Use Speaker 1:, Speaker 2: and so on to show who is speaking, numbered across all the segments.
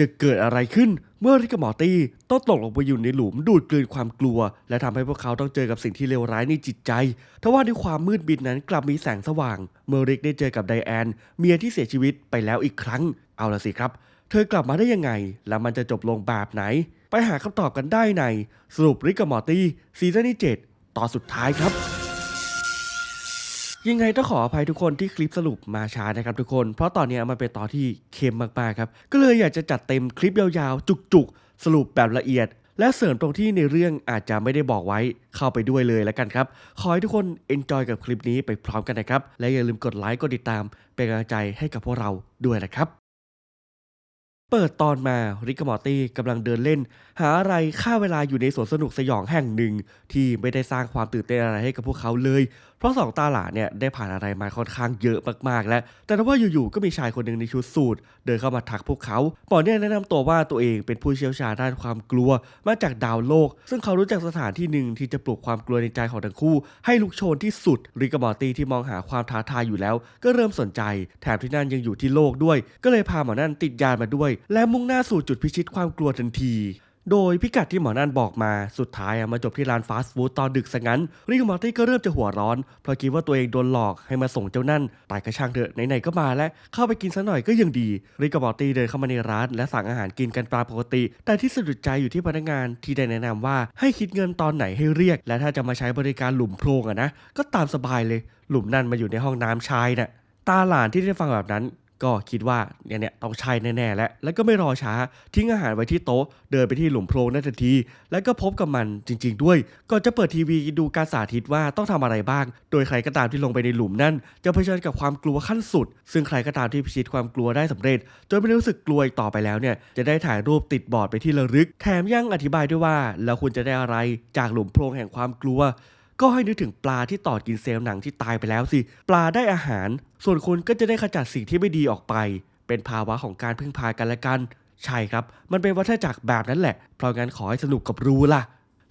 Speaker 1: จะเกิดอะไรขึ้นเมื่อริกกับมอร์ตี้ต้องตกลงไปอยู่ในหลุมดูดกลืนความกลัว และทำให้พวกเขาต้องเจอกับสิ่งที่เลวร้ายในจิตใจทว่าในความมืดมิดนั้นกลับมีแสงสว่าง เมื่อริกได้เจอกับไดแอน เมียที่เสียชีวิตไปแล้วอีกครั้ง เอาละสิครับ เธอกลับมาได้ยังไง และมันจะจบลงแบบไหน ไปหาคำตอบกันได้ในสรุปริกกับมอร์ตี้ซีซั่นที่7ตอนสุดท้ายครับ ยังไงต้องขออภัยทุกคนที่คลิปสรุปมาช้านะครับทุกคน เพราะตอนนี้มันเป็นตอนที่เค็มมากๆครับ ก็เลยอยากจะจัดเต็มคลิปยาวๆ จุกๆ สรุปแบบละเอียด และเสริมตรงที่ในเรื่องอาจจะไม่ได้บอกไว้เข้าไปด้วยเลยแล้วกันครับ ขอให้ทุกคนเอนจอยกับคลิปนี้ไปพร้อมกันนะครับ และอย่าลืมกดไลค์กดติดตามเป็นกำลังใจให้กับพวกเราด้วยนะครับเปิดตอนมาริกมอร์ตี้กำลังเดินเล่น หาอะไรฆ่าเวลาอยู่ในสวนสนุกสยองแห่งหนึ่ง ที่ไม่ได้สร้างความตื่นเต้นอะไรให้กับพวกเขาเลย เพราะสองตาหลานเนี่ยได้ผ่านอะไรมาค่อนข้างเยอะมากๆ แล้ว แต่ว่าอยู่ๆก็มีชายคนหนึ่งในชุดสูทเดินเข้ามาทักพวกเขาปอนเนี่ยแนะนำตัวว่าตัวเองเป็นผู้เชี่ยวชาญด้านความกลัวมาจากดาวโลก ซึ่งเขารู้จักสถานที่หนึ่งที่จะปลุกความกลัวในใจของทั้งคู่ ให้ลุกโชนที่สุดริกบมอร์ตี้ที่มองหาความท้าทายอยู่แล้ว ก็เริ่มสนใจ แถมที่นั่นยังอยู่ที่โลกด้วย ก็เลยพาหมอนั่นติดยานมาด้วย และมุ่งหน้าสู่จุดพิชิตความกลัวทันที โดยพิกัดที่หมอนั่นบอกมาสุดท้ายอะมาจบที่ร้านฟาสต์ฟู้ดตอนดึกซะงั้นริกกับมอร์ตี้ก็เริ่มจะหัวร้อน เพราะคิดว่าตัวเองโดนหลอกให้มาส่งเจ้านั่นแต่กระช่างเถอะไหนๆก็มาแล้วเข้าไปกินซะหน่อยก็ยังดีริกกับมอร์ตี้เดินเข้ามาในร้าน และสั่งอาหารกินกันตามปกติ แต่ที่สะดุดใจอยู่ที่พนักงานที่ได้แนะนำว่าให้คิดเงินตอนไหนให้เรียก และถ้าจะมาใช้บริการหลุมโพรงอะนะก็ตามสบายเลย หลุมนั่นมาอยู่ในห้องน้ำชายน่ะตาหลานที่ได้ฟังแบบนั้น ก็คิดว่าเนี่ยเนี่ยต้องใช่แน่ๆแล้วแล้วก็ไม่รอช้าทิ้งอาหารไว้ที่โต๊ะ เดินไปที่หลุมโพรงนั่นทันที แล้วก็พบกับมันจริง ๆ ด้วยก่อนจะเปิดทีวีดูการสาธิตว่าต้องทำอะไรบ้าง โดยใครก็ตามที่ลงไปในหลุมนั่น จะเผชิญกับความกลัวขั้นสุด ซึ่งใครก็ตามที่พิชิตความกลัวได้สำเร็จ จนไม่รู้สึกกลัวอีกต่อไปแล้วเนี่ยจะได้ถ่ายรูปติดบอร์ดไปที่ระลึก แถมยังอธิบายด้วยว่าแล้วคุณจะได้อะไรจากหลุมโพรงแห่งความกลัว ก็ให้นึกถึงปลาที่ตอดกินเซลล์หนังที่ตายไปแล้วสิ ปลาได้อาหาร ส่วนคุณก็จะได้ขจัดสิ่งที่ไม่ดีออกไป เป็นภาวะของการพึ่งพากันและกัน ใช่ครับ มันเป็นวัฏจักรแบบนั้นแหละ เพราะงั้นขอให้สนุกกับรูล่ะ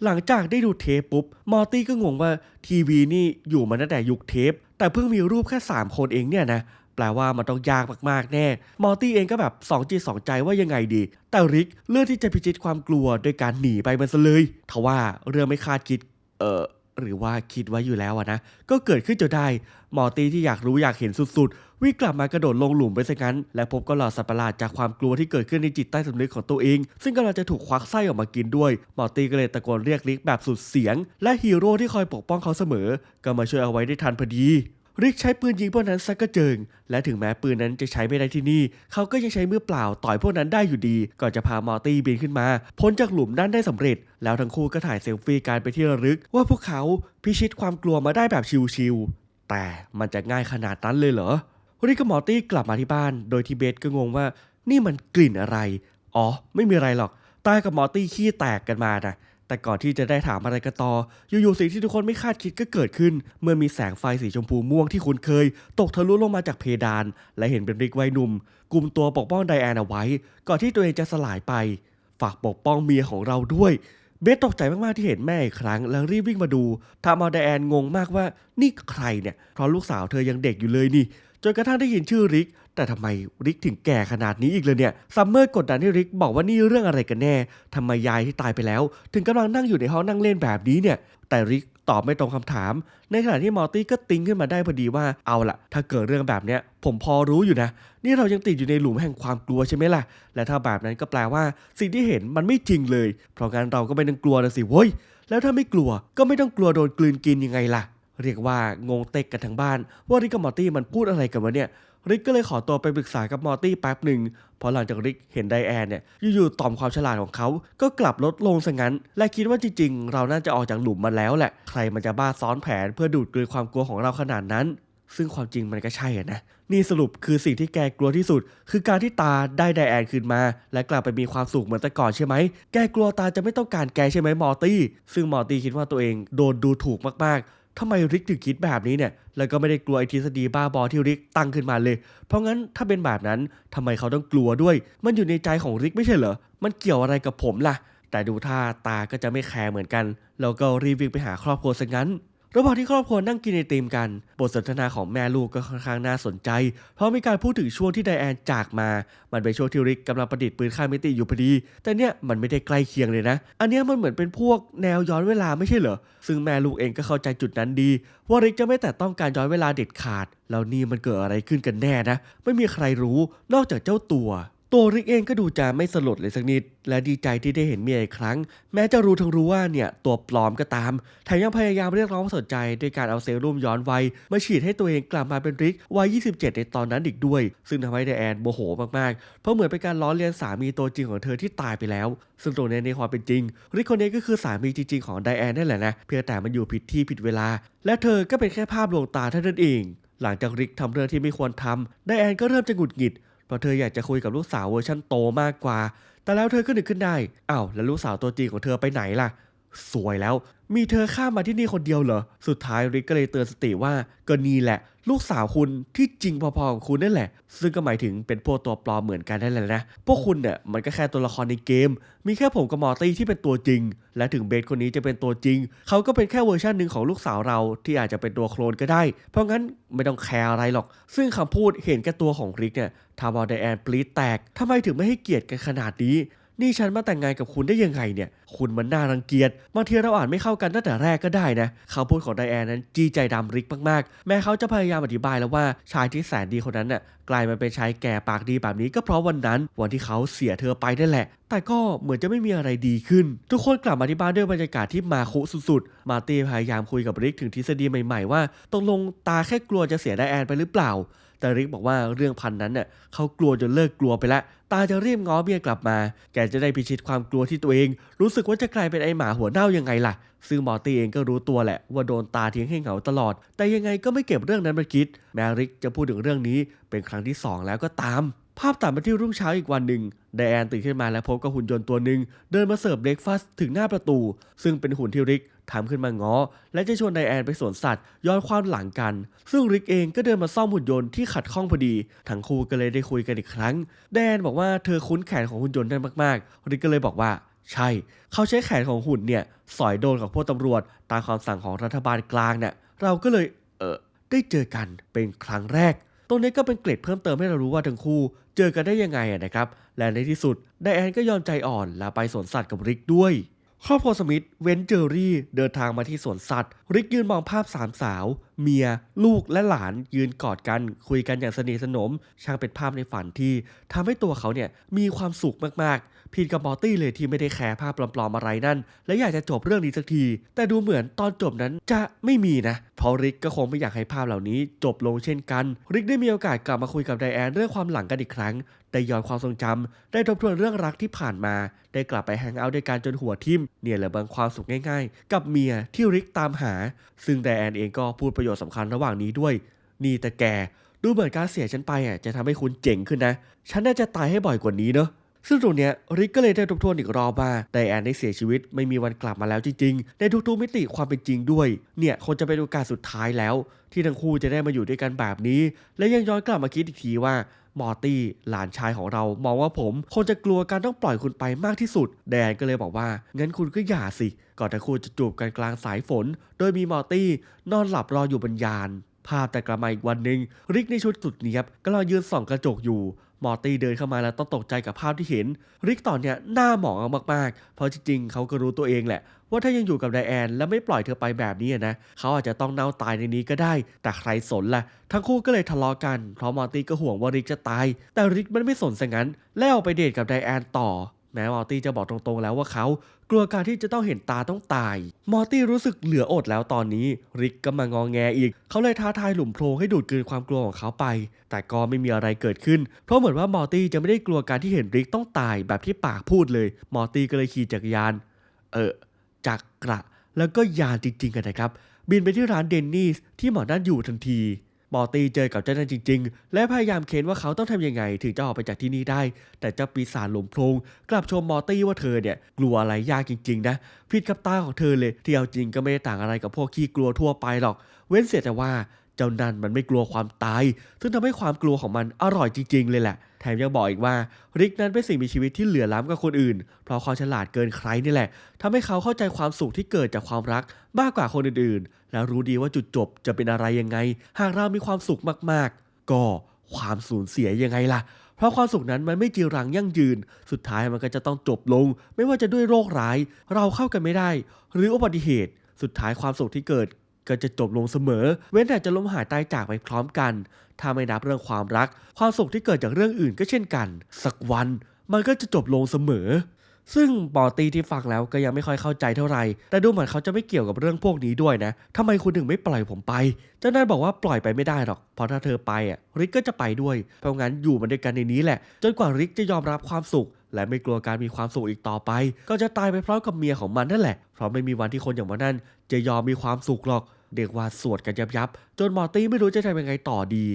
Speaker 1: หลังจากได้ดูเทปปุ๊บ มอร์ตี้ก็งงว่าทีวีนี่อยู่มาตั้งแต่ยุคเทป แต่เพิ่งมีรูปแค่ 3 คนเองเนี่ยนะแปลว่ามันต้องยากมากๆแน่ มอร์ตี้เองก็แบบสองจิตสองใจว่ายังไงดี แต่ริกเลือกที่จะพิชิตความกลัวโดยการหนีไปมันซะเลย ทว่าเรื่องไม่คาดคิด เออ หรือว่าคิดไว้อยู่แล้วอะนะ ก็เกิดขึ้นจนได้ หมอตีที่อยากรู้อยากเห็นสุดๆ วิ่งกลับมากระโดดลงหลุมไปซะงั้น และพบก็หลอดสัตว์ประหลาดจากความกลัวที่เกิดขึ้นในจิตใต้สำนึกของตัวเอง ซึ่งกำลังจะถูกควักไส้ออกมากินด้วย หมอตีก็เลยตะโกนเรียกลิกแบบสุดเสียง และฮีโร่ที่คอยปกป้องเขาเสมอ ก็มาช่วยเอาไว้ได้ทันพอดี ริกใช้ปืนยิงพวกนั้นซักกระเจิง และถึงแม้ปืนนั้นจะใช้ไม่ได้ที่นี่ เขาก็ยังใช้มือเปล่าต่อยพวกนั้นได้อยู่ดี ก่อนจะพามอร์ตี้บินขึ้นมา พ้นจากหลุมนั้นได้สำเร็จ แล้วทั้งคู่ก็ถ่ายเซลฟี่การไปที่ระลึก ว่าพวกเขาพิชิตความกลัวมาได้แบบชิวๆ แต่มันจะง่ายขนาดนั้นเลยเหรอ ริกกับมอร์ตี้กลับมาที่บ้าน โดยที่เบสก็งงว่า นี่มันกลิ่นอะไร อ๋อ ไม่มีอะไรหรอกตายกับมอร์ตี้ขี้แตกกันมานะ แต่ก่อนที่จะได้ถามอะไรกันต่อ อยู่ๆสิ่งที่ทุกคนไม่คาดคิดก็เกิดขึ้น เมื่อมีแสงไฟสีชมพูม่วงที่คุ้นเคย ตกทะลุลงมาจากเพดาน และเห็นเป็นริกวัยหนุ่มกลุ่มตัวปกป้องไดแอนเอาไว้ ก่อนที่ตัวเองจะสลายไป ฝากปกป้องเมียของเราด้วยเบสตกใจมาก ๆ ที่เห็นแม่อีกครั้ง แล้วรีบวิ่งมาดูทำเอาไดแอนงงมากว่านี่ใครเนี่ย เพราะลูกสาวเธอยังเด็กอยู่เลยนี่ จนกระทั่งได้ยินชื่อริก แต่ทำไมริกถึงแก่ขนาดนี้อีกเลยเนี่ยซัมเมอร์กดดันให้ริกบอกว่านี่เรื่องอะไรกันแน่ทำไมยายที่ตายไปแล้ว ถึงกำลังนั่งอยู่ในห้องนั่งเล่นแบบนี้เนี่ย แต่ริกตอบไม่ตรงคำถาม ในขณะที่มอร์ตี้ก็ติ้งขึ้นมาได้พอดีว่าเอาล่ะถ้าเกิดเรื่องแบบเนี้ยผมพอรู้อยู่นะ นี่เรายังติดอยู่ในหลุมแห่งความกลัวใช่ไหมล่ะ และถ้าแบบนั้นก็แปลว่า สิ่งที่เห็นมันไม่จริงเลย เพราะงั้นเราก็ไม่ต้องกลัวนะสิเว้ยแล้วถ้าไม่กลัวก็ไม่ต้องกลัวโดนกลืนกินยังไงล่ะเรียกว่างงเต็กกันทั้งบ้าน ว่าริกกับมอร์ตี้มันพูดอะไรกันวะเนี่ย ริกก็เลยขอตัวไปปรึกษากับมอร์ตี้แป๊บหนึ่งพราะหลังจากริกเห็นไดแอนเนี่ยอยู่ๆต่อมความฉลาดของเขาก็กลับลดลงซะงั้น และคิดว่าจริงๆ เราน่าจะออกจากหลุมมาแล้วแหละ ใครมันจะบ้าซ้อนแผนเพื่อดูดกลืนความกลัวของเราขนาดนั้น ซึ่งความจริงมันก็ใช่ะนะนี่สรุปคือสิ่งที่แกกลัวที่สุด คือการที่ตาได้ไดแอนคืนมา และกลับไปมีความสุขเหมือนแต่ก่อนใช่ไหม แกกลัวตาจะไม่ต้องการแกใช่ไหมมอร์ตี้ ซึ่งมอร์ตี้คิดว่าตัวเองโดนดูถูกมากๆ ทำไมริกถึงคิดแบบนี้เนี่ย แล้วก็ไม่ได้กลัวไอทฤษฎีบ้าบอที่ริกตั้งขึ้นมาเลย เพราะงั้นถ้าเป็นแบบนั้นทำไมเขาต้องกลัวด้วย มันอยู่ในใจของริกไม่ใช่เหรอ มันเกี่ยวอะไรกับผมล่ะ แต่ดูท่าตาก็จะไม่แคร์เหมือนกัน แล้วก็รีบวิ่งไปหาครอบครัวซะงั้น ระหว่างที่ครอบครัวนั่งกินไอติมกัน บทสนทนาของแม่ลูกก็ค่อนข้างน่าสนใจ เพราะมีการพูดถึงช่วงที่ไดแอนจากมา มันเป็นช่วงที่ริกกำลังประดิษฐ์ปืนข้ามมิติอยู่พอดี แต่เนี่ยมันไม่ได้ใกล้เคียงเลยนะ อันเนี้ยมันเหมือนเป็นพวกแนวย้อนเวลาไม่ใช่เหรอ ซึ่งแม่ลูกเองก็เข้าใจจุดนั้นดี ว่าริกจะไม่แต่ต้องการย้อนเวลาเด็ดขาด แล้วนี่มันเกิดอะไรขึ้นกันแน่นะ ไม่มีใครรู้นอกจากเจ้าตัว ตัวริกเองก็ดูจะไม่สลดเลยสักนิด และดีใจที่ได้เห็นเมียอีกครั้ง แม้จะรู้ทั้งรู้ว่าเนี่ยตัวปลอมก็ตามแถมยังพยายามเรียกร้องความสนใจด้วยการเอาเซรุ่มย้อนวัยมาฉีดให้ตัวเองกลับมาเป็นริกวัย 27 ในตอนนั้นอีกด้วย ซึ่งทำให้ไดแอนโมโหมากๆ เพราะเหมือนเป็นการล้อเลียนสามีตัวจริงของเธอที่ตายไปแล้ว ซึ่งตรงนี้ในความเป็นจริง ริกคนนี้ก็คือสามีจริงๆของไดแอนนั่นแหละนะเพียงแต่มันอยู่ผิดที่ผิดเวลา และเธอก็เป็นแค่ภาพลวงตาเท่านั้นเองหลังจากริกทำเรื่องที่ไม่ควรทำไดแอนก็เริ่มจะหงุดหงิด เพราะเธออยากจะคุยกับลูกสาวเวอร์ชันโตมากกว่า แต่แล้วเธอก็นึกขึ้นได้อ้าวแล้วลูกสาวตัวจริงของเธอไปไหนล่ะ สวยแล้ว มีเธอข้ามมาที่นี่คนเดียวเหรอ สุดท้ายริกก็เลยเตือนสติว่าก็นี่แหละ ลูกสาวคุณที่จริงพอๆกับคุณนั่นแหละ ซึ่งก็หมายถึงเป็นพวกตัวปลอมเหมือนกันนั่นแหละนะ พวกคุณเนี่ยมันก็แค่ตัวละครในเกม มีแค่ผมกับมอร์ตี้ที่เป็นตัวจริง และถึงเบสคนนี้จะเป็นตัวจริง เขาก็เป็นแค่เวอร์ชันหนึ่งของลูกสาวเราที่อาจจะเป็นตัวโคลนก็ได้ เพราะงั้นไม่ต้องแคร์อะไรหรอก ซึ่งคำพูดเห็นแก่ตัวของริกเนี่ยทำเอาไดแอนปลีดแตกทำไมถึงไม่ให้เกียรติกันขนาดนี้ นี่ฉันมาแต่งงานกับคุณได้ยังไงเนี่ย คุณมันน่ารังเกียจบางทีเราอ่านไม่เข้ากันตั้งแต่แรกก็ได้นะคำพูดของไดแอนนั้นจี้ใจดำริกมากๆ แม้เขาจะพยายามอธิบายแล้วว่าชายที่แสนดีคนนั้นน่ะกลายมาเป็นชายแก่ปากดีแบบนี้ก็เพราะวันนั้นวันที่เขาเสียเธอไปนั่นแหละ แต่ก็เหมือนจะไม่มีอะไรดีขึ้น ทุกคนกลับมาที่บ้านด้วยบรรยากาศที่มาคุสุดๆ มาตี้พยายามคุยกับริกถึงทฤษฎีใหม่ๆว่าตกลงตาแค่กลัวจะเสียไดแอนไปหรือเปล่า แต่ริกบอกว่าเรื่องพันนั้นเน่ะเขากลัวจนเลิกกลัวไปแล้ว ตาจะรีบง้อเมียกลับมา แกจะได้พิชิตความกลัวที่ตัวเอง รู้สึกว่าจะกลายเป็นไอหมาหัวเน่ายังไงล่ะ ซึ่งมอร์ตี้เองก็รู้ตัวแหละ ว่าโดนตาทิ้งให้เหงาตลอด แต่ยังไงก็ไม่เก็บเรื่องนั้นมาคิด แมริกจะพูดถึงเรื่องนี้เป็นครั้งที่สองแล้วก็ตามภาพตัดมาที่รุ่งเช้าอีกวันหนึ่งไดแอนตื่นขึ้นมาและพบกับหุ่นยนต์ตัวหนึ่งเดินมาเสิร์ฟเบรกฟาสต์ถึงหน้าประตู ซึ่งเป็นหุ่นที่ริก ทำขึ้นมาง้อ และจะชวนไดแอนไปสวนสัตว์ ย้อนความหลังกัน ซึ่งริกเองก็เดินมาซ่อมหุ่นยนต์ที่ขัดข้องพอดี ทั้งคู่ก็เลยได้คุยกันอีกครั้ง ไดแอนบอกว่าเธอคุ้นแขนของหุ่นยนต์ได้มากๆ ริกก็เลยบอกว่า ใช่ เขาใช้แขนของหุ่นเนี่ยสอยโดนกับพวกตำรวจ ตามคำสั่งของรัฐบาลกลางเนี่ยเราก็เลยเออได้เจอกันเป็นครั้งแรกตรงนี้ก็เป็นเกร็ดเพิ่มเติมให้เรารู้ว่าทั้งคู่เจอกันได้ยังไงนะครับ และในที่สุดไดแอนก็ยอมใจอ่อนและไปสวนสัตว์กับริกด้วย ครอบครัวสมิธเวนเจอรี่เดินทางมาที่สวนสัตว์ ริกยืนมองภาพสามสาว เมีย ลูกและหลานยืนกอดกัน คุยกันอย่างสนิทสนม ช่างเป็นภาพในฝันที่ทำให้ตัวเขาเนี่ยมีความสุขมากๆผิดกับมอร์ตี้เลยที่ไม่ได้แคร์ภาพปลอมๆอะไรนั่น และอยากจะจบเรื่องนี้สักที แต่ดูเหมือนตอนจบนั้นจะไม่มีนะเพราะริกก็คงไม่อยากให้ภาพเหล่านี้จบลงเช่นกัน ริกได้มีโอกาสกลับมาคุยกับไดแอนเรื่องความหลังกันอีกครั้งได้ย้อนความทรงจำได้ทบทวนเรื่องรักที่ผ่านมา ได้กลับไปแฮงเอาท์ด้วยกันจนหัวทิ่มเนี่ยแหละบางความสุขง่ายๆ กับเมียที่ริกตามหา ซึ่งไดแอนเองก็พูดประโยชน์สำคัญระหว่างนี้ด้วย นี่แต่แกดูเหมือนการเสียฉันไปอะจะทำให้คุณเจ๋งขึ้นนะ ฉันน่าจะตายให้บ่อยกว่านี้เนอะซึ่งตรงเนี้ยริกก็เลยได้ทบทวนอีกรอบว่าไดแอนได้เสียชีวิตไม่มีวันกลับมาแล้วจริงๆ ในทุกๆมิติความเป็นจริงด้วย เนี่ยคงจะเป็นโอกาสสุดท้ายแล้ว ที่ทั้งคู่จะได้มาอยู่ด้วยกันแบบนี้ และยังย้อนกลับมาคิดอีกทีว่ามอร์ตี้หลานชายของเรามองว่าผมคงจะกลัวการต้องปล่อยคุณไปมากที่สุด แดนก็เลยบอกว่า งั้นคุณก็อย่าสิ ก่อนทั้งคู่จะจูบกันกลางสายฝน โดยมีมอร์ตี้นอนหลับรออยู่บนยาน ภาพแต่กลับมาอีกวันหนึ่งริกในชุดสุดเนียบกำลังยืนส่องกระจกอยู่มอร์ตี้เดินเข้ามาแล้วต้องตกใจกับภาพที่เห็น ริกตอนเนี้ยหน้าหมองเอามากๆ เพราะจริงๆเขาก็รู้ตัวเองแหละ ว่าถ้ายังอยู่กับไดแอน และไม่ปล่อยเธอไปแบบนี้นะ เขาอาจจะต้องเน่าตายในนี้ก็ได้ แต่ใครสนล่ะ ทั้งคู่ก็เลยทะเลาะกัน เพราะมอร์ตี้ก็ห่วงว่าริกจะตาย แต่ริกมันไม่สนซะงั้น แล้วไปเดทกับไดแอนต่อ แม้มอร์ตี้จะบอกตรงๆแล้วว่าเขากลัวการที่จะต้องเห็นตาต้องตาย มอร์ตี้รู้สึกเหลืออดแล้วตอนนี้ ริกก็มางองแงอีก เขาเลยท้าทายหลุมโพรงให้ดูดกลืนความกลัวของเขาไป แต่ก็ไม่มีอะไรเกิดขึ้น เพราะเหมือนว่ามอร์ตี้จะไม่ได้กลัวการที่เห็นริกต้องตายแบบที่ปากพูดเลย มอร์ตี้ก็เลยขี่จักรยาน เออ จักกระ แล้วก็ยานจริงๆกันนะครับ บินไปที่ร้านเดนนิสที่หมอนั่นอยู่ทันทีมอตีเจอกับเจ้านั่นจริง ๆ และพยายามเค้นว่าเขาต้องทำยังไง ถึงจะออกไปจากที่นี่ได้ แต่เจ้าปีศาจหลมโพรงกลับชมมอตี้ว่าเธอเนี่ยกลัวอะไรยากจริง ๆ นะผิดกับตาของเธอเลยที่เอาจริงก็ไม่ได้ต่างอะไรกับพวกขี้กลัวทั่วไปหรอก เว้นเสียแต่ว่า เจ้านั่นมันไม่กลัวความตาย ซึ่งทำให้ความกลัวของมันอร่อยจริงๆเลยแหละ แถมยังบอกอีกว่าริกนั้นเป็นสิ่งมีชีวิตที่เหลือล้ำกว่าคนอื่น เพราะเขาฉลาดเกินใครนี่แหละทำให้เขาเข้าใจความสุขที่เกิดจากความรักมากกว่าคนอื่นๆ และรู้ดีว่าจุดจบจะเป็นอะไรยังไง หากเรามีความสุขมากๆ ก็ความสูญเสียยังไงล่ะ เพราะความสุขนั้นมันไม่จีรังยั่งยืน สุดท้ายมันก็จะต้องจบลง ไม่ว่าจะด้วยโรคร้าย เราเข้ากันไม่ได้ หรืออุบัติเหตุ สุดท้ายความสุขที่เกิด ก็จะจบลงเสมอ เว้นแต่จะล้มหายตายจากไปพร้อมกัน ถ้าไม่นับเรื่องความรัก ความสุขที่เกิดจากเรื่องอื่นก็เช่นกัน สักวันมันก็จะจบลงเสมอ ซึ่งปอตีที่ฟังแล้วก็ยังไม่ค่อยเข้าใจเท่าไหร่ แต่ดูเหมือนเขาจะไม่เกี่ยวกับเรื่องพวกนี้ด้วยนะทำไมคุณถึงไม่ปล่อยผมไป เจ้านั่นบอกว่าปล่อยไปไม่ได้หรอก เพราะถ้าเธอไปอะริกก็จะไปด้วย เพราะงั้นอยู่มันด้วยกันในนี้แหละ จนกว่าริกจะยอมรับความสุขและไม่กลัวการมีความสุขอีกต่อไป ก็จะตายไปพร้อมกับเมียของมันนั่นแหละ เพราะไม่มีวันที่คนอย่างมันนั่นจะยอมมีความสุขหรอก เรียกว่าสวดกันยับยับ จนมอร์ตี้ไม่รู้จะทำยังไงต่อดี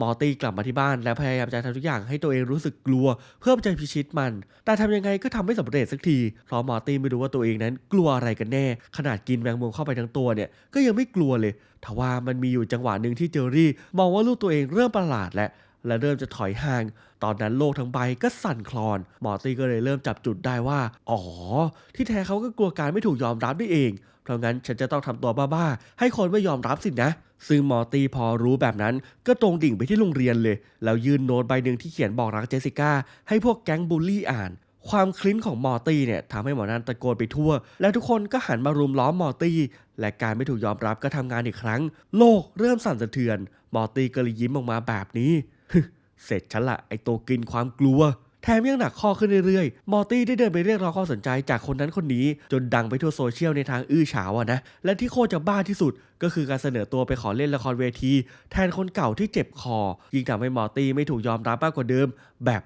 Speaker 1: มอร์ตี้กลับมาที่บ้านและพยายามจะทำทุกอย่างให้ตัวเองรู้สึกกลัว เพื่อจะพิชิตมัน แต่ทำยังไงก็ทำไม่สำเร็จสักที เพราะมอร์ตี้ไม่รู้ว่าตัวเองนั้นกลัวอะไรกันแน่ ขนาดกินแมงมุมเข้าไปทั้งตัวเนี่ยก็ยังไม่กลัวเลยทว่ามันมีอยู่จังหวะหนึ่งที่เจอรี่ มองว่าลูกตัวเองเริ่มประหลาดและ และเริ่มจะถอยห่าง ตอนนั้นโลกทั้งใบก็สั่นคลอน มอร์ตี้ก็เลยเริ่มจับจุดได้ว่า อ๋อ ที่แท้เขาก็กลัวการไม่ถูกยอมรับนี่เอง เพราะงั้นฉันจะต้องทำตัวบ้าๆ ให้คนไม่ยอมรับสินะ ซึ่งมอร์ตี้พอรู้แบบนั้น ก็ตรงดิ่งไปที่โรงเรียนเลย แล้วยื่นโน้ตใบหนึ่งที่เขียนบอกรักเจสสิก้าให้พวกแก๊งบูลลี่อ่านความคลิ้นของมอร์ตี้เนี่ยทำให้หมอนันตะโกนไปทั่ว และทุกคนก็หันมารุมล้อมมอร์ตี้ และการไม่ถูกยอมรับก็ทำงานอีกครั้ง โลกเริ่มสั่นสะเทือน มอร์ตี้ก็เลยยิ้มออกมาแบบนี้ เสร็จฉันละไอตัวกินความกลัว แถมยังหนักข้อขึ้นเรื่อยๆ มอร์ตี้ได้เดินไปเรียกร้องความสนใจจากคนนั้นคนนี้ จนดังไปทั่วโซเชียลในทางอื้อฉาวอะนะ และที่โคตรจะบ้าที่สุด ก็คือการเสนอตัวไปขอเล่นละครเวที แทนคนเก่าที่เจ็บคอ ยิ่งทำให้มอร์ตี้ไม่ถูกยอมรับมากกว่าเดิม แบบ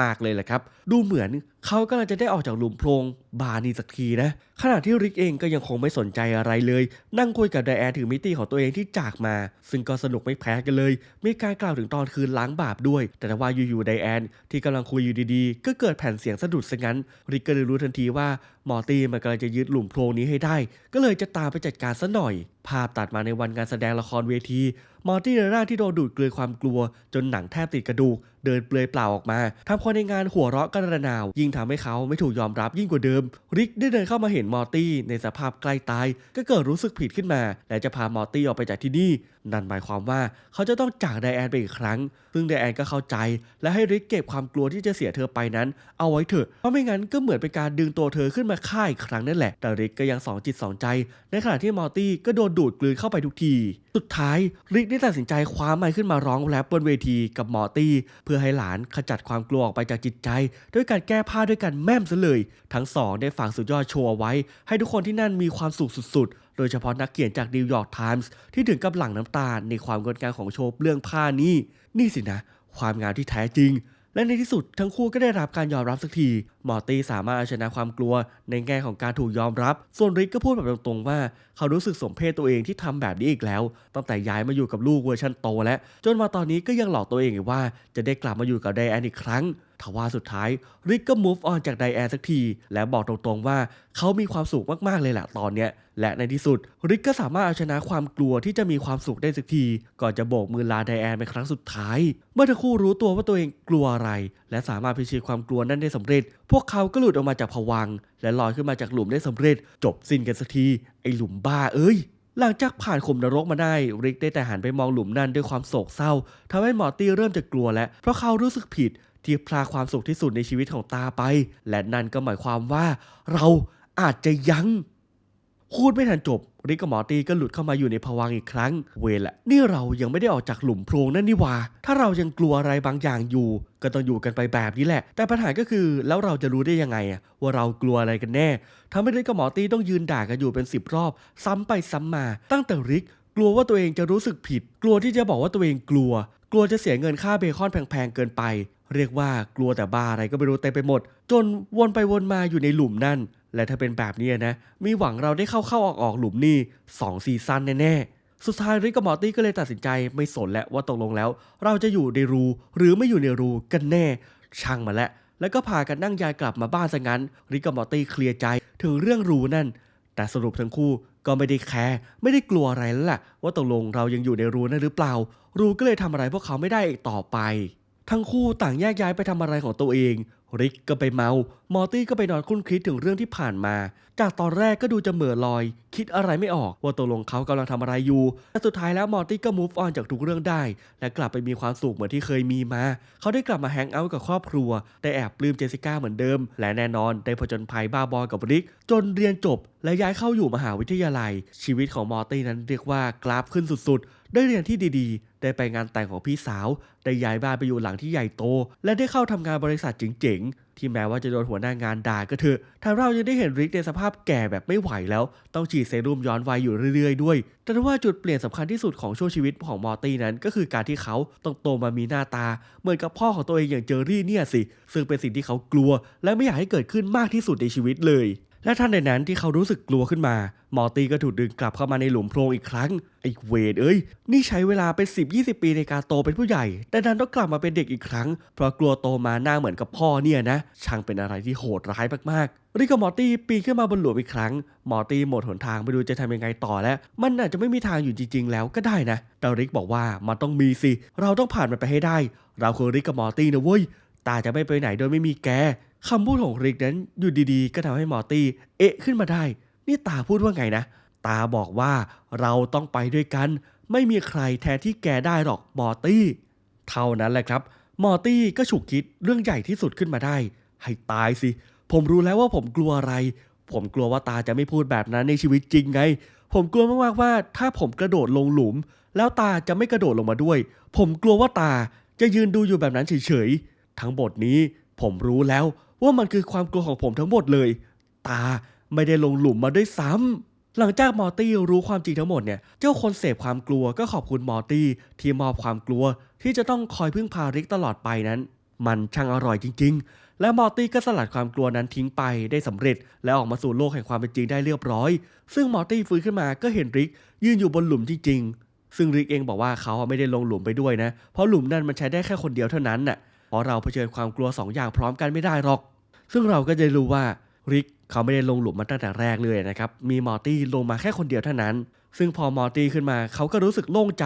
Speaker 1: มาก ๆ เลยแหละครับ ดูเหมือนเขากำลังจะได้ออกจากหลุมโพรงบานีสักทีนะ ขณะที่ริกเองก็ยังคงไม่สนใจอะไรเลย นั่งคุยกับไดแอนถึงมิติของตัวเองที่จากมา ซึ่งก็สนุกไม่แพ้กันเลย มีการกล่าวถึงตอนคืนล้างบาปด้วย แต่ว่าอยู่ๆไดแอน ที่กำลังคุยอยู่ดีๆ ก็เกิดแผ่นเสียงสะดุดซะงั้น ริกก็เลยรู้ทันทีว่ามอร์ตี้มันกำลังจะยึดหลุมโพรงนี้ให้ได้ ก็เลยจะตามไปจัดการซะหน่อยภาพตัดมาในวันการแสดงละครเวทีมอร์ตี้ในร่างที่โดนดูดเกลือความกลัว จนหนังแทบติดกระดูก เดินเปลือยเปล่าออกมาทำคนในงานหัวเราะกันระนาว ยิ่งทำให้เขาไม่ถูกยอมรับยิ่งกว่าเดิม ริกได้เดินเข้ามาเห็นมอร์ตี้ในสภาพใกล้ตาย ก็เกิดรู้สึกผิดขึ้นมา และจะพามอร์ตี้ออกไปจากที่นี่ นั่นหมายความว่าเขาจะต้องจากไดแอนไปอีกครั้ง ซึ่งไดแอนก็เข้าใจ และให้ริกเก็บความกลัวที่จะเสียเธอไปนั้น เอาไว้เถอะ เพราะไม่งั้นก็เหมือนเป็นการดึงตัวเธอขึ้นมาฆ่าอีกครั้งนั่นแหละ แต่ริกก็ยังสองจิตสองใจ ในขณะที่มอร์ตี้ก็โดนดูดกลืนเข้าไปทุกที สุดท้ายริกได้ตัดสินใจคว้าไมค์ขึ้นมาร้องแรปบนเวทีกับหมอตี้ เพื่อให้หลานขจัดความกลัวออกไปจากจิตใจ ด้วยการแก้ผ้าด้วยกันแม่มซะเลย ทั้งสองได้ฝากสุดยอดโชว์ไว้ ให้ทุกคนที่นั่นมีความสุขสุดๆ โดยเฉพาะนักเขียนจากนิวยอร์กไทมส์ที่ถึงกับหลั่งน้ำตาในความงดงามของโชว์เรื่องผ้านี้ นี่สินะ ความงามที่แท้จริง และในที่สุดทั้งคู่ก็ได้รับการยอมรับสักทีมอตี้สามารถเอาชนะความกลัว ในแง่ของการถูกยอมรับ ส่วนริกก็พูดแบบตรงๆว่า เขารู้สึกสมเพศตัวเองที่ทำแบบนี้อีกแล้ว ตั้งแต่ย้ายมาอยู่กับลูกเวอร์ชันโตแล้ว จนมาตอนนี้ก็ยังหลอกตัวเองว่าจะได้กลับมาอยู่กับไดแอนอีกครั้ง ทว่าสุดท้ายริกก็ move on จากไดแอนสักที และบอกตรงๆว่าเขามีความสุขมากๆเลยแหละตอนเนี้ย และในที่สุดริกก็สามารถเอาชนะความกลัวที่จะมีความสุขได้สักที ก่อนจะโบกมือลาไดแอนเป็นครั้งสุดท้าย เมื่อทั้งคู่รู้ตัวว่าตัวเองกลัวอะไร และสามารถพิชิตความกลัวนั้นได้สำเร็จ พวกเขาก็หลุดออกมาจากผวังและลอยขึ้นมาจากหลุมได้สำเร็จ จบสิ้นกันสักทีไอหลุมบ้าเอ้ยหลังจากผ่านขุมนรกมาได้ ริกได้แต่หันไปมองหลุมนั่นด้วยความโศกเศร้าทำให้มอร์ตี้เริ่มจะกลัวแล้ว เพราะเขารู้สึกผิด ที่พลาความสุขที่สุดในชีวิตของตาไป และนั่นก็หมายความว่า เราอาจจะยังพูดไม่ทันจบ ริกกับมอตีก็หลุดเข้ามาอยู่ในภวังอีกครั้ง เวละนี่เรายังไม่ได้ออกจากหลุมโพรงนั่นนี่ว่า ถ้าเรายังกลัวอะไรบางอย่างอยู่ ก็ต้องอยู่กันไปแบบนี้แหละ แต่ปัญหาก็คือแล้วเราจะรู้ได้ยังไงว่าเรากลัวอะไรกันแน่ทำให้ริกกับมอตีต้องยืนด่ากันอยู่เป็นสิบรอบ ซ้ำไปซ้ำมา ตั้งแต่ริก กลัวว่าตัวเองจะรู้สึกผิด กลัวที่จะบอกว่าตัวเองกลัว กลัวจะเสียเงินค่าเบคอนแพงๆเกินไป เรียกว่ากลัวแต่บ้าอะไรก็ไม่รู้เต็มไปหมด จนวนไปวนมาอยู่ในหลุมนั่น และถ้าเป็นแบบนี้นะมีหวังเราได้เข้าเข้าออกออกหลุมนี่2ซีซั่นแน่ๆสุดท้ายริกกับมอร์ตี้ก็เลยตัดสินใจไม่สนแล้วว่าตกลงแล้ว เราจะอยู่ในรูหรือไม่อยู่ในรูกันแน่ ช่างมาแล้วแล้วก็พากันนั่งยายกลับมาบ้านซะงั้นริกกับมอร์ตี้เคลียร์ใจถึงเรื่องรูนั่น แต่สรุปทั้งคู่ก็ไม่ได้แคร์ไม่ได้กลัวอะไรแล้วล่ะว่าตกลงเรายังอยู่ในรูนั้นหรือเปล่า รูก็เลยทำอะไรพวกเขาไม่ได้อีกต่อไป ทั้งคู่ต่างแยกย้ายไปทำอะไรของตัวเอง ริกก็ไปเมา มอร์ตี้ก็ไปนอนคุ้นคิดถึงเรื่องที่ผ่านมา จากตอนแรกก็ดูจะเหม่อลอย คิดอะไรไม่ออกว่าตกลงเขากำลังทำอะไรอยู่แต่สุดท้ายแล้วมอร์ตี้ก็ move on จากทุกเรื่องได้ และกลับไปมีความสุขเหมือนที่เคยมีมา เขาได้กลับมาแฮงเอาท์กับครอบครัว ได้แอบปลื้มเจสสิก้าเหมือนเดิม และแน่นอนได้ผจญภัยบ้าบอกับริก จนเรียนจบ และย้ายเข้าอยู่มหาวิทยาลัย ชีวิตของมอร์ตี้นั้นเรียกว่ากราฟขึ้นสุดๆ ได้เรียนที่ดีๆ ได้ไปงานแต่งของพี่สาว ได้ย้ายบ้านไปอยู่หลังที่ใหญ่โต และได้เข้าทำงานบริษัทเจ๋งง ที่แม้ว่าจะโดนหัวหน้างานด่าก็เถอะทางเรายังได้เห็นริกในสภาพแก่แบบไม่ไหวแล้ว ต้องฉีดเซรุ่มย้อนวัยอยู่เรื่อยๆด้วย แต่ว่าจุดเปลี่ยนสำคัญที่สุดของช่วงชีวิตของมอร์ตี้นั้น ก็คือการที่เขาต้องโตมามีหน้าตา เหมือนกับพ่อของตัวเองอย่างเจอรี่เนี่ยสิ ซึ่งเป็นสิ่งที่เขากลัว และไม่อยากให้เกิดขึ้นมากที่สุดในชีวิตเลย และท่านในนั้นที่เขารู้สึกกลัวขึ้นมา มอร์ตี้ก็ถูกดึงกลับเข้ามาในหลุมโพรงอีกครั้ง ไอ้เวดเอ้ย นี่ใช้เวลาเป็น 10-20 ปีในการโตเป็นผู้ใหญ่ แต่ดันต้องกลับมาเป็นเด็กอีกครั้ง เพราะกลัวโตมาหน้าเหมือนกับพ่อเนี่ยนะ ช่างเป็นอะไรที่โหดร้ายมากๆ ริกกับมอร์ตี้ปีนขึ้นมาบนหลุมอีกครั้ง มอร์ตี้หมดหนทางไม่รู้จะทำยังไงต่อแล้ว มันอาจจะไม่มีทางอยู่จริง ๆ แล้วก็ได้นะ แต่ริกบอกว่ามันต้องมีสิ เราต้องผ่านมันไปให้ได้ เราคือริกกับมอร์ตี้นะเว้ย ตาจะไม่ไปไหนโดยไม่มีแก คำพูดของริกนั้นอยู่ดีๆ ก็ทำให้มอร์ตี้เอะขึ้นมาได้ นี่ตาพูดว่าไงนะ ตาบอกว่าเราต้องไปด้วยกัน ไม่มีใครแทนที่แกได้หรอกมอร์ตี้ เท่านั้นแหละครับ มอร์ตี้ก็ฉุกคิดเรื่องใหญ่ที่สุดขึ้นมาได้ ให้ตายสิ ผมรู้แล้วว่าผมกลัวอะไร ผมกลัวว่าตาจะไม่พูดแบบนั้นในชีวิตจริงไง ผมกลัวมากๆว่าถ้าผมกระโดดลงหลุม แล้วตาจะไม่กระโดดลงมาด้วย ผมกลัวว่าตาจะยืนดูอยู่แบบนั้นเฉยๆ ทั้งหมดนี้ผมรู้แล้ว ว่ามันคือความกลัวของผมทั้งหมดเลย ตาไม่ได้ลงหลุมมาด้วยซ้ำหลังจากมอร์ตี้รู้ความจริงทั้งหมดเนี่ย เจ้าคนเสพความกลัวก็ขอบคุณมอร์ตี้ที่มอบความกลัวที่จะต้องคอยพึ่งพาริกตลอดไปนั้น มันช่างอร่อยจริง ๆ และมอร์ตี้ก็สลัดความกลัวนั้นทิ้งไปได้สำเร็จ และออกมาสู่โลกแห่งความเป็นจริงได้เรียบร้อย ซึ่งมอร์ตี้ฟื้นขึ้นมาก็เห็นริกยืนอยู่บนหลุมจริงๆซึ่งริกเองบอกว่าเขาไม่ได้ลงหลุมไปด้วยนะ เพราะหลุมนั้นมันใช้ได้แค่คนเดียวเท่านั้นน่ะ เพราะเราเผชิญความกลัวสองอย่างพร้อมกันไม่ได้หรอก ซึ่งเราก็จะรู้ว่าริกเขาไม่ได้ลงหลุมมาตั้งแต่แรกเลยนะครับ มีมอร์ตี้ลงมาแค่คนเดียวเท่านั้น ซึ่งพอมอร์ตี้ขึ้นมาเขาก็รู้สึกโล่งใจ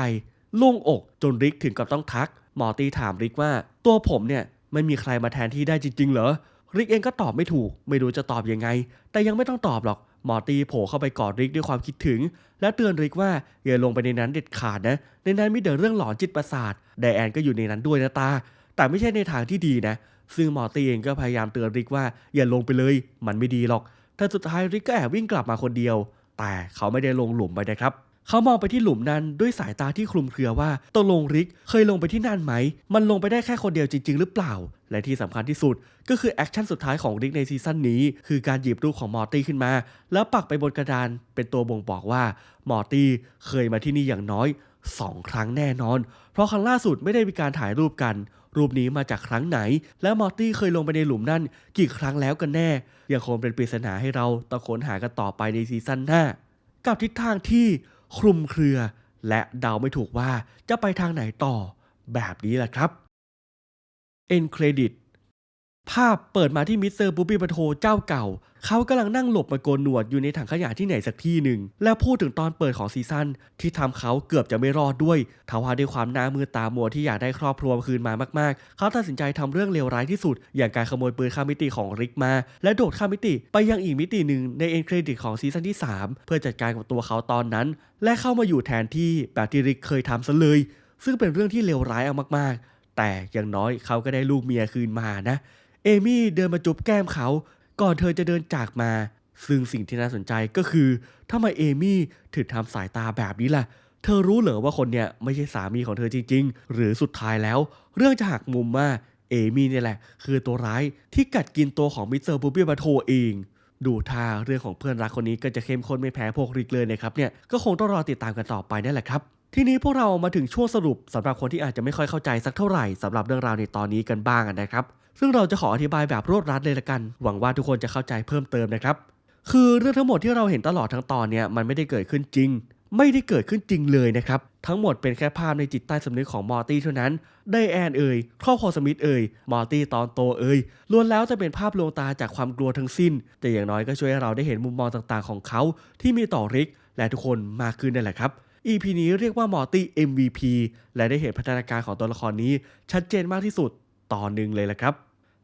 Speaker 1: โล่งอก จนริกถึงกับต้องทัก มอร์ตี้ถามริกว่า ตัวผมเนี่ยไม่มีใครมาแทนที่ได้จริง ๆ เหรอ ริกเองก็ตอบไม่ถูก ไม่รู้จะตอบยังไง แต่ยังไม่ต้องตอบหรอก มอร์ตี้โผล่เข้าไปกอดริกด้วยความคิดถึง และเตือนริกว่าอย่าลงไปในนั้นเด็ดขาดนะ ในนั้นมีแต่เรื่องหลอนจิตประสาท ไดแอนก็อยู่ในนั้นด้วยนะตา แต่ไม่ใช่ในทางที่ดีนะ ซึ่งมอร์ตี้เองก็พยายามเตือนริกว่าอย่าลงไปเลย มันไม่ดีหรอกแต่สุดท้ายริกก็แอบวิ่งกลับมาคนเดียว แต่เขาไม่ได้ลงหลุมไปนะครับเขามองไปที่หลุมนั้นด้วยสายตาที่คลุมเครือว่าตกลงริกเคยลงไปที่นั่นไหม มันลงไปได้แค่คนเดียวจริง ๆ หรือเปล่า และที่สำคัญที่สุดก็คือแอคชั่นสุดท้ายของริกในซีซั่นนี้ คือการหยิบรูปของมอร์ตี้ขึ้นมา แล้วปักไปบนกระดานเป็นตัวบ่งบอกว่า มอร์ตี้เคยมาที่นี่อย่างน้อย 2 ครั้งแน่นอน เพราะครั้งล่าสุดไม่ได้มีการถ่ายรูปกัน รูปนี้มาจากครั้งไหน และมอร์ตี้เคยลงไปในหลุมนั่นกี่ครั้งแล้วกันแน่ ยังคงเป็นปริศนาให้เราต้องค้นหากันต่อไปในซีซั่นหน้า กับทิศทางที่คลุมเครือ และเดาไม่ถูกว่าจะไปทางไหนต่อแบบนี้แหละครับ End Credit ภาพเปิดมาที่มิสเตอร์บูบี้ปะโทเจ้าเก่า เขากำลังนั่งหลบมาโกนหนวดอยู่ในถังขยะที่ไหนสักที่หนึ่ง และพูดถึงตอนเปิดของซีซั่นที่ทำเขาเกือบจะไม่รอดด้วยทว่าด้วยความหน้ามือตามัวที่อยากได้ครอบครัวคืนมามากๆ เขาตัดสินใจทำเรื่องเลวร้ายที่สุด อย่างการขโมยปืนข้ามมิติของริกมา และโดดข้ามมิติไปยังอีกมิติหนึ่งในเอ็นเครดิตของซีซั่นที่ 3 เพื่อจัดการกับตัวเขาตอนนั้น และเข้ามาอยู่แทนที่แบบที่ริกเคยทำซะเลย ซึ่งเป็นเรื่องที่เลวร้ายเอามากๆ แต่อย่างน้อยเขาก็ได้ลูกเมียคืนมานะ เอมี่เดินมาจุบแก้มเขา ก่อนเธอจะเดินจากมา ซึ่งสิ่งที่น่าสนใจก็คือทำไมเอมี่ถึงทำสายตาแบบนี้ล่ะ เธอรู้เหรอว่าคนเนี้ยไม่ใช่สามีของเธอจริง ๆ หรือสุดท้ายแล้ว เรื่องจะหักมุมว่าเอมี่เนี่ยแหละ คือตัวร้ายที่กัดกินตัวของมิสเตอร์บูบี้บาโทเองดูท่าเรื่องของเพื่อนรักคนนี้ก็จะเข้มข้นไม่แพ้พวกริกเลยนะครับเนี่ยก็คงต้องรอติดตามกันต่อไปนั่นแหละครับ ทีนี้พวกเรามาถึงช่วงสรุปสำหรับคนที่อาจจะไม่ค่อยเข้าใจสักเท่าไหร่สำหรับเรื่องราวในตอนนี้กันบ้างนะครับ ซึ่งเราจะขออธิบายแบบรวดรัดเลยละกัน หวังว่าทุกคนจะเข้าใจเพิ่มเติมนะครับ คือเรื่องทั้งหมดที่เราเห็นตลอดทั้งตอนเนี่ยมันไม่ได้เกิดขึ้นจริง ไม่ได้เกิดขึ้นจริงเลยนะครับ ทั้งหมดเป็นแค่ภาพในจิตใต้สำนึกของมอร์ตี้เท่านั้น ไดแอนเอ่ยครอบครัวสมิธเอ่ยมอร์ตี้ตอนโตเอ่ยล้วนแล้วจะเป็นภาพลวงตาจากความกลัวทั้งสิ้น แต่อย่างน้อยก็ช่วยให้เราได้เห็นมุมมองต่างๆ ของเขา ที่มีต่อริก และทุกคนมากขึ้นนั่นแหละครับ EP นี้เรียกว่ามอร์ตี้ MVP และได้เห็นพัฒนาการของตัวละครนี้ ชัดเจนมากที่สุด ตอนหนึ่งเลยละครับ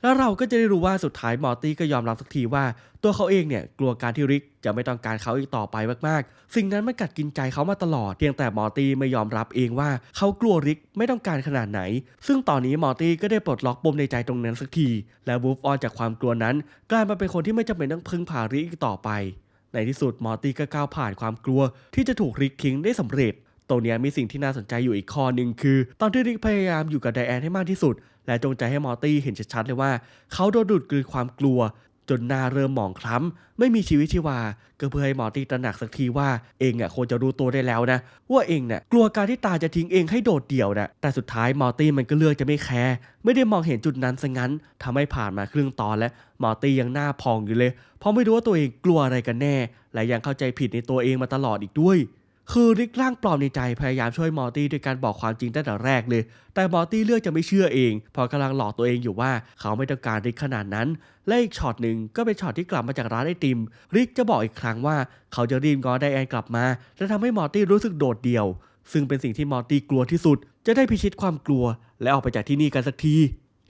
Speaker 1: แล้วเราก็จะได้รู้ว่าสุดท้ายมอร์ตี้ก็ยอมรับสักทีว่า ตัวเขาเองเนี่ยกลัวการที่ริกจะไม่ต้องการเขาอีกต่อไปมากๆ สิ่งนั้นมันกัดกินใจเขามาตลอด เพียงแต่มอร์ตี้ไม่ยอมรับเองว่าเขากลัวริกไม่ต้องการขนาดไหน ซึ่งตอนนี้มอร์ตี้ก็ได้ปลดล็อกปมในใจตรงนั้นสักที และวูฟออนจากความกลัวนั้น กลายมาเป็นคนที่ไม่จำเป็นต้องพึ่งพาริกอีกต่อไป ในที่สุดมอร์ตี้ก็ก้าวผ่านความกลัวที่จะถูกริกทิ้งได้สำเร็จ ตรงนี้มีสิ่งที่น่าสนใจอยู่อีกข้อหนึ่งคือ ตอนที่ริกพยายามอยู่กับไดแอนให้มากที่สุด และจงใจให้มอร์ตี้เห็นชัดๆเลยว่า เขาโดนดูดกลืนความกลัว จนหน้าเริ่มหมองคล้ำ ไม่มีชีวิตชีวา ก็เพื่อให้มอร์ตี้ตระหนักสักทีว่าเองอะควรจะรู้ตัวได้แล้วนะ ว่าเองเนี่ยกลัวการที่ตาจะทิ้งเองให้โดดเดี่ยวนะแต่สุดท้ายมอร์ตี้มันก็เลือกจะไม่แคร์ไม่ได้มองเห็นจุดนั้นซะงั้นทำให้ผ่านมาครึ่งตอนและมอร์ตี้ยังหน้าพองอยู่เลย เพราะไม่รู้ว่าตัวเองกลัวอะไรกันแน่ และยังเข้าใจผิดในตัวเองมาตลอดอีกด้วย คือริกร่างปลอมในใจพยายามช่วยมอร์ตี้ด้วยการบอกความจริงตั้งแต่แรกเลย แต่มอร์ตี้เลือกจะไม่เชื่อเองเพราะกำลังหลอกตัวเองอยู่ว่าเขาไม่ต้องการริกขนาดนั้น และอีกช็อตหนึ่งก็เป็นช็อตที่กลับมาจากร้านไอติม ริกจะบอกอีกครั้งว่า เขาจะรีบง้อไดแอนกลับมา และทำให้มอร์ตี้รู้สึกโดดเดี่ยว ซึ่งเป็นสิ่งที่มอร์ตี้กลัวที่สุด จะได้พิชิตความกลัว และออกไปจากที่นี่กันสักที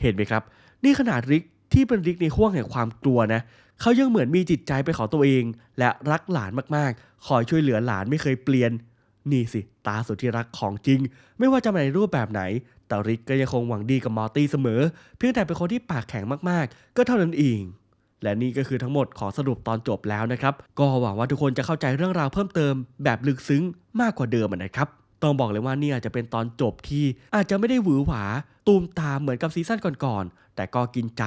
Speaker 1: เห็นไหมครับ นี่ขนาดริกที่เป็นริกในห่วงแห่งความกลัวนะ เขายังเหมือนมีจิตใจเป็นของตัวเอง และรักหลานมากๆ คอยช่วยเหลือหลานไม่เคยเปลี่ยน นี่สิ ตาสุดที่รักของจริง ไม่ว่าจะมาในรูปแบบไหนแต่ริกก็ยังคงหวังดีกับมอร์ตี้เสมอ เพียงแต่เป็นคนที่ปากแข็งมากๆ ก็เท่านั้นเองและนี่ก็คือทั้งหมดของสรุปตอนจบแล้วนะครับ ก็หวังว่าทุกคนจะเข้าใจเรื่องราวเพิ่มเติมแบบลึกซึ้งมากกว่าเดิมนะครับ ต้องบอกเลยว่านี่อาจจะเป็นตอนจบที่อาจจะไม่ได้หวือหวา ตูมตามเหมือนกับซีซั่นก่อนๆ แต่ก็กินใจ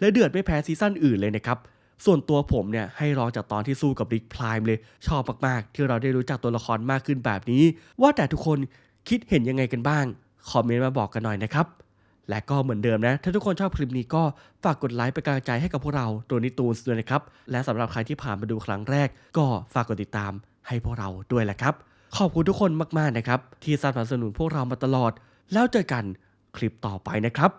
Speaker 1: และเดือดไม่แพ้ซีซั่นอื่นเลยนะครับ ส่วนตัวผมเนี่ยให้รอจากตอนที่สู้กับริกพลายเลย ชอบมากๆ ที่เราได้รู้จักตัวละครมากขึ้นแบบนี้ ว่าแต่ทุกคนคิดเห็นยังไงกันบ้าง คอมเมนต์มาบอกกันหน่อยนะครับ และก็เหมือนเดิมนะ ถ้าทุกคนชอบคลิปนี้ก็ฝากกดไลค์เป็นกำลังใจให้กับพวกเราตัวนิตูนด้วยนะครับ และสำหรับใครที่ผ่านมาดูครั้งแรก ก็ฝากกดติดตามให้พวกเราด้วยแหละครับ ขอบคุณทุกคนมากๆนะครับที่สนับสนุนพวกเรามาตลอด แล้วเจอกันคลิปต่อไปนะครับ